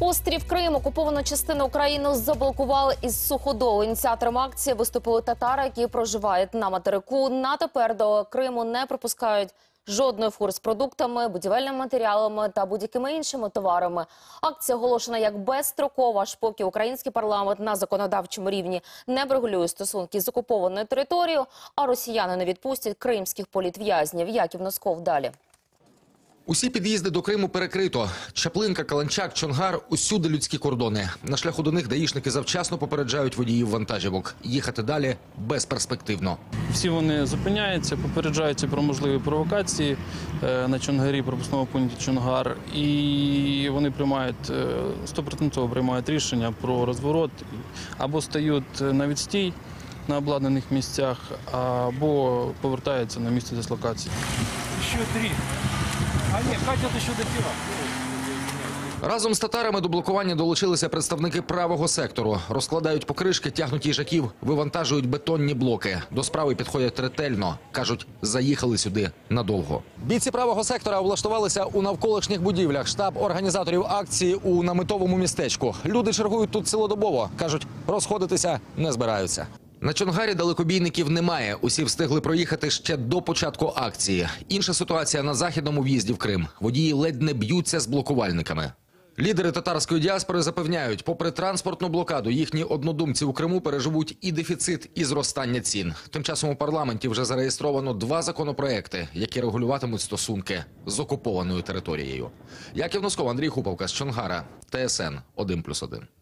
Острів Крим, окуповану частину України заблокували із суходолу. Ініціатором акції виступили татари, які проживають на материку. На тепер до Криму не пропускають жодної фур з продуктами, будівельними матеріалами та будь-якими іншими товарами. Акція оголошена як безстрокова, аж поки український парламент на законодавчому рівні не врегулює стосунки з окупованою територією, а росіяни не відпустять кримських політв'язнів. Яків Носков далі. Усі під'їзди до Криму перекрито. Чаплинка, Каланчак, Чонгар – усюди людські кордони. На шляху до них даїшники завчасно попереджають водіїв вантажівок. Їхати далі безперспективно. Всі вони зупиняються, попереджаються про можливі провокації е, на Чонгарі, пропускному пункті Чонгар, і вони приймають е, стопроцентово приймають рішення про розворот або стають на відстій на обладнаних місцях, або повертаються на місце дислокації. Еще три. А нет, катят еще до пива. Разом з татарами до блокування долучилися представники правого сектору. Розкладають покришки, тягнуть їжаків, вивантажують бетонні блоки. До справи підходять ретельно. Кажуть, заїхали сюди надовго. Бійці правого сектора влаштувалися у навколишніх будівлях. Штаб організаторів акції у наметовому містечку. Люди чергують тут цілодобово. Кажуть, розходитися не збираються. На Чонгарі далекобійників немає. Усі встигли проїхати ще до початку акції. Інша ситуація на західному в'їзді в Крим. Водії ледь не б'ються з блокувальниками. Лідери татарської діаспори запевняють, попри транспортну блокаду, їхні однодумці у Криму переживуть і дефіцит, і зростання цін. Тим часом у парламенті вже зареєстровано два законопроекти, які регулюватимуть стосунки з окупованою територією. Яків Носков, Андрій Хуповка з Чонгара, ТСН 1+,1.